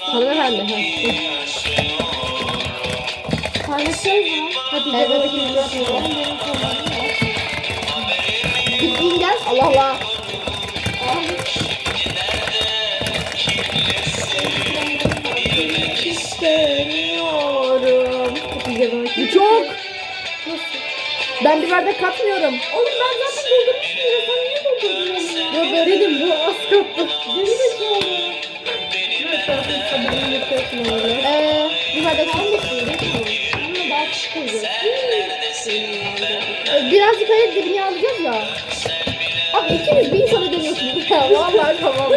Hanımefendi. Ha. Paylaşacağız mı? Hadi evet. Gittin gel. Allah Allah. İstemiyorum. Çok. Ben bir bardak katmıyorum. Oğlum ben zaten Ee, bir bardak Ama daha küçük olacak. Ee, Birazcık hayır dibine alacağız ya. Abi ikiniz bir insana dönüyorsunuz ya. Vallahi tamam.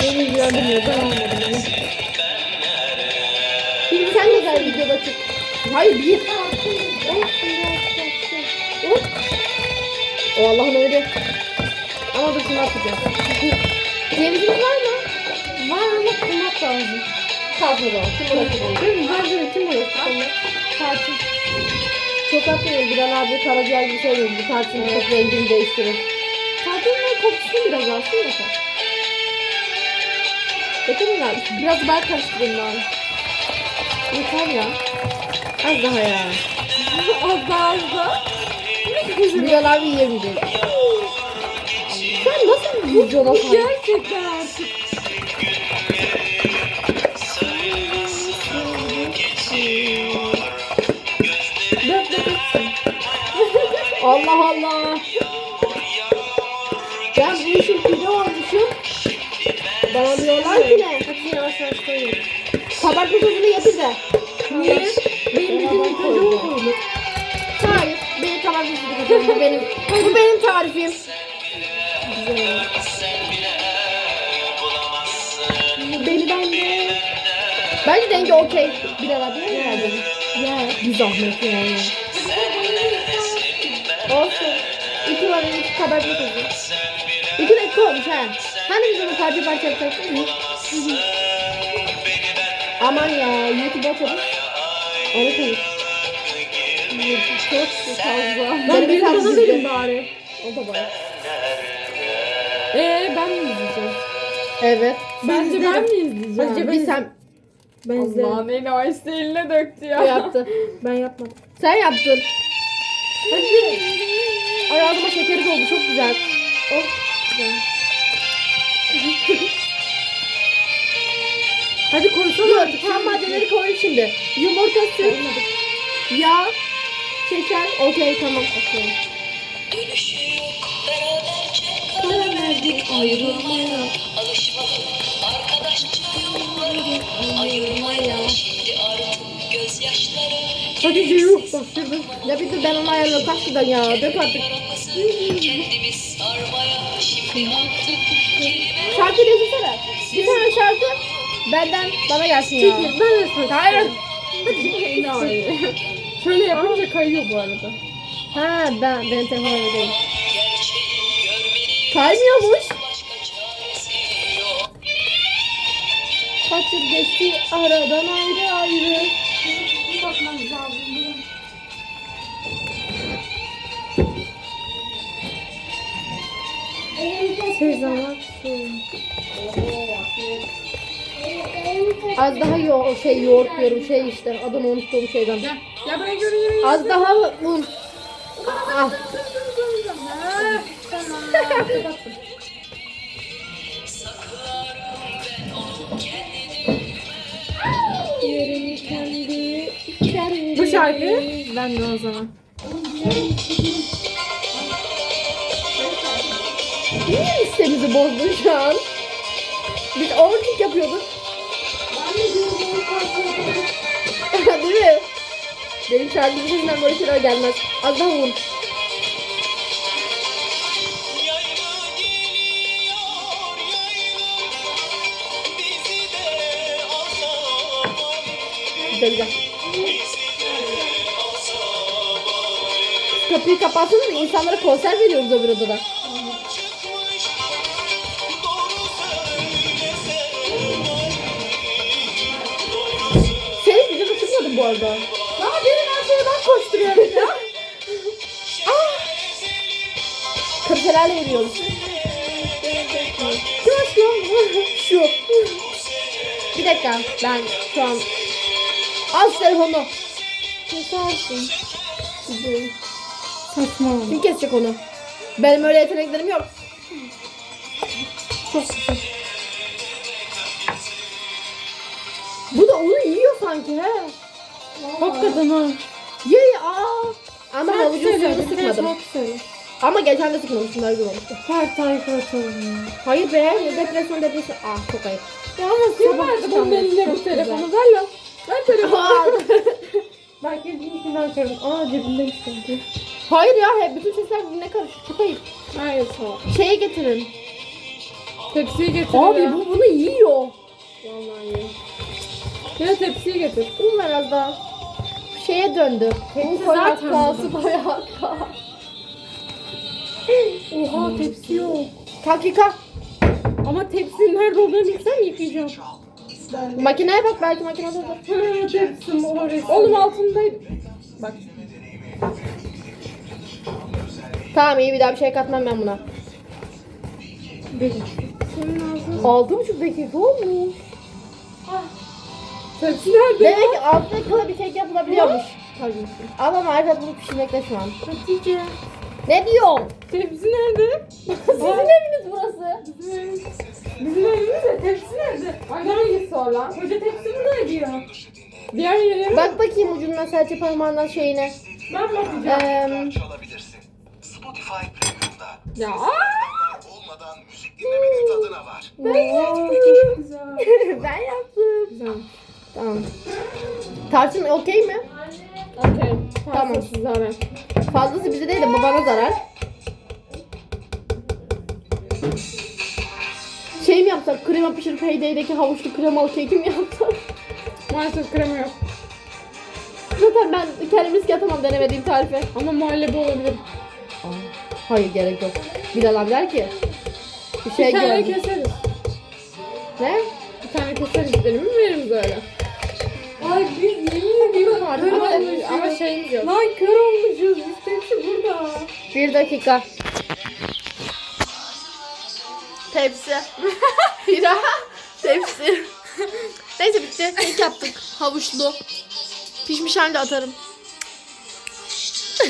Beni ilgilendirmiyor. Ben almadım onu. Şimdi sen de gel videoda çık. Hayır bir. O Allah'ın öyle. Ama dur şunu atacağız. Cevizimiz var mı? Var ama kırmak lazım. O zaman. Kim? Değil mi? Var böyle kim onunla? Tarçın. Çok atmıyor. Bilal abi karaciğer bir şey dedi. Tarçın çok rengini değiştirir. Tarçının kokusunu biraz alsın yeter. Yeter mi lan? Biraz ben karıştırayım bari. Yeter ya. Az daha ya. Az daha az daha. Bilal abi yiyemeyecek. Sen nasıl bir kaldın? Gerçekten artık. Allah Allah. Ben bu işin pide olmuşum. Bana diyorlar ki ne? Hadi yavaş yavaş koyuyorum. Kabartma tozunu getir de. Niye? O koyulur. Hayır. Benim getir. Bu benim. Bu benim tarifim. Beni bende. Bence rengi okey. Bilal abi ne geldi? Ya. Bir zahmet yani. Olsun. İki var iki kabartma tozu. İki dakika olmuş ha. Hani biz onu parça parça yapacaktık mı? Aman ya YouTube açalım. Onu konuş. Çok fazla. Benim Ben bir bana tarzım verin değil. bari. O da var. Ee ben mi izleyeceğim? Evet. Bence ben mi izleyeceğim? Bence bir sen ben Allah'ın eli ayısı eline döktü ya. o yaptı. Ben yapmadım. Sen yaptın. Hadi. Ay ağzıma şekeri doldu. Çok güzel. Oh. Güzel. Hadi Dur. artık. Tam maddeleri koyayım şimdi. Yumurta, süt, yağ, şeker. Okey tamam. Okey. Dönüşü yok beraberce Para verdik ayrılmaya. alışmalı arkadaşça yolları ayırmaya şimdi artık gözyaşları Hadi Ceyhun bastırdım. Ya bir dur ben ayarlıyorum. Kaç şuradan ya. Dök artık. kendimiz sarmaya şimdi artık kelime Şarkı değiştirsene. Bir benden bana gelsin ya. Çekil ben de söyleyeyim. Hayır. Şöyle yapınca kayıyor bu arada. Ha ben benim telefonum öyle değil. Kaymıyormuş. Kaç yıl geçti aradan ayrı ayrı. Bakmamız lazım. Sezen Aksu. Az daha yo şey yoğurt diyorum şey işte adını unuttuğum şeyden. Ya buraya görüyorum. Az daha un. Ah. Yerini kendi, kendi. Bu şarkı ben de o zaman. Niye listemizi bozdun şu an? Biz overthink yapıyorduk. Değil mi? Benim şarkımın sesinden böyle şeyler gelmez. Az daha un. Güzel güzel. Kapıyı kapatsınız da insanlara konser veriyoruz öbür odada. Senin videoda çıkmadı bu arada. Aa benim ben koşturuyorum ya. ah. Veriyoruz. Kim açtı lan? Şu. Bir dakika ben şu an... Al şu telefonu. Kesersin. Saçmalama. Kim kesecek onu? Benim öyle yeteneklerim yok. Çok kısa. Bu da onu yiyor sanki he. Hakikaten ha. Ye ye aa. Ama Şarkı havucun suyunu Bir tane sıkmadım. şarkı söyle. Ama geçen de sıkmamıştım daha güzel olmuştu. Her tarife atalım ya. Hayır be depresyon depresyon. Ah çok ayıp. Ya ama sen Sabah vardı bunun elinde çok bu telefonu. güzel. Ver lan. Ver telefonu. Aa, Belki bizimkini açarım. Aa cebimde işte. Hayır ya hep bütün sesler birbirine karışık. Çok ayıp. Hayır sağ Şeye getirin. Tepsiyi getir. Abi ya. bu bunu yiyor. Vallahi. Ya tepsiyi getir. Bu biraz daha şeye döndü. Tepsi zaten kalsı bayağı kal. Oha tepsi yok. Kalk yıka. Ama tepsinin nerede olduğunu bilsem yıkayacağım. Makineye bak belki makinede. Ha tepsim orası. Oğlum altındaydı. Bak. Tamam iyi bir daha bir şey katmam ben buna. Bir. Senin ağzın. Altı buçuk dakika olmuş. Tepsi nerede? Demek ki altı dakikada bir kek yapılabiliyormuş. Tabii. Ama Marifet bunu pişirmekte şu an. Hatice. Ne diyorsun? Tepsi nerede? Sizin eviniz burası. Bizim, bizim evimizde tepsi nerede? Ay nereye sor lan? Koca tepsi mi nerede ya? Diğer yere? Bak bakayım ucundan serçe parmağından şeyine. Ben bakacağım. Eee çalabilirsin. Spotify Premium'da. Ya. Olmadan müzik dinlemenin tadına var. Çok güzel. ben yaptım. Güzel. Tamam. Tarçın okey mi? Okey. Tamam. Zarar. Fazlası bize değil de babana zarar. Şey mi yapsak? Krema pişirip Heydey'deki havuçlu kremalı keki mi yapsak? Maalesef krema yok. Zaten ben kendim riske atamam denemediğim tarife. Ama muhallebi olabilir. Hayır gerek yok. Bilal abi der ki. Bir şey bir tane gördüm. keseriz. Ne? Bir tane keseriz gidelim mi veririz öyle. Ay biz yemin ediyorum kör ama- olmuşuz. ama şeyimiz yok. Lan kör olmuşuz. Biz tepsi burada. Bir dakika. Tepsi. Hira. Tepsi. Neyse bitti. Kek yaptık. Havuçlu. Pişmiş halde atarım.